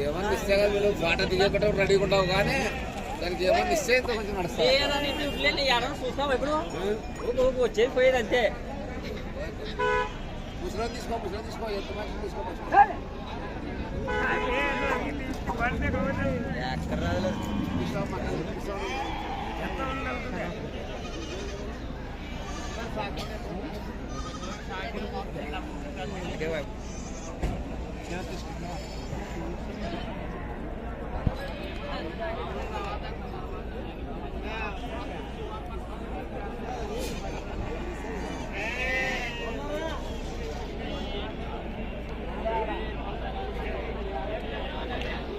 ఏమన్నా ఇస్తే కదా వీళ్ళు బాట దిగేకటం రెడీగా ఉండవు కానీ దానికి ఏమన్నా ఇస్తే ఇంత కొంచెం నడుస్తాను చూస్తావు ఇప్పుడు వచ్చేది పోయేది అంతే ముసలి తీసుకో ముసలి తీసుకో ఎంత మంచి తీసుకోవచ్చు ఎక్కడ రాదు తీసుకో.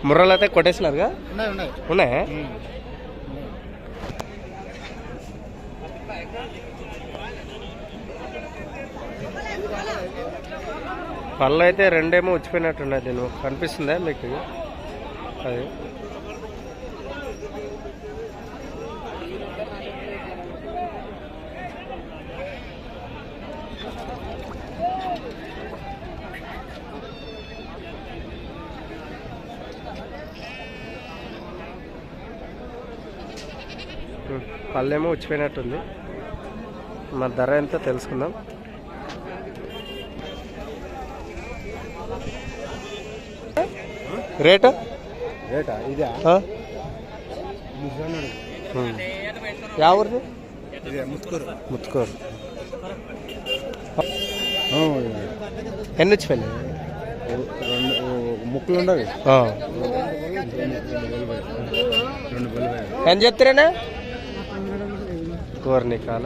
ముర్రలు అయితే కొట్టేసినారుగా? ఉన్నాయి ఉన్నాయి ఉన్నాయా పళ్ళు అయితే రెండేమో ఉచ్చిపోయినట్టున్నాయి దీని కనిపిస్తుందా మీకు అది. పళ్ళేమో వచ్చిపోయినట్టుంది. మరి ధర ఎంతో తెలుసుకుందాం. రేటు రేటా ఇదే ఆ? ఉం. యా ఊరిది ఇదే ముత్తుకూరు ముత్తుకోరు ఎన్ని వచ్చిపోయినాయి రెండు ముక్కులు ఉండవు ఆ. రెండు బలి ఏం చెప్తారేనా కూరని కాల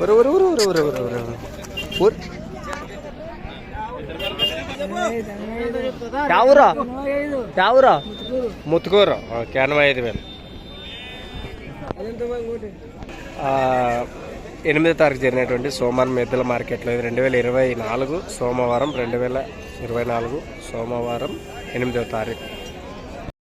ఊరు ఊరు ఊరు ఊరు ఊరు ఊరు ఊరు ఊరు యావురా యావురా ముత్తుకూరు. ఓకే ఎనభై ఐదు వేలు. ఎనిమిదో తారీఖు జరిగినటువంటి సోమవారం మెద్దల మార్కెట్లో ఇది రెండు వేల ఇరవై నాలుగు సోమవారం రెండు వేల ఇరవై నాలుగు సోమవారం ఎనిమిదవ తారీఖు.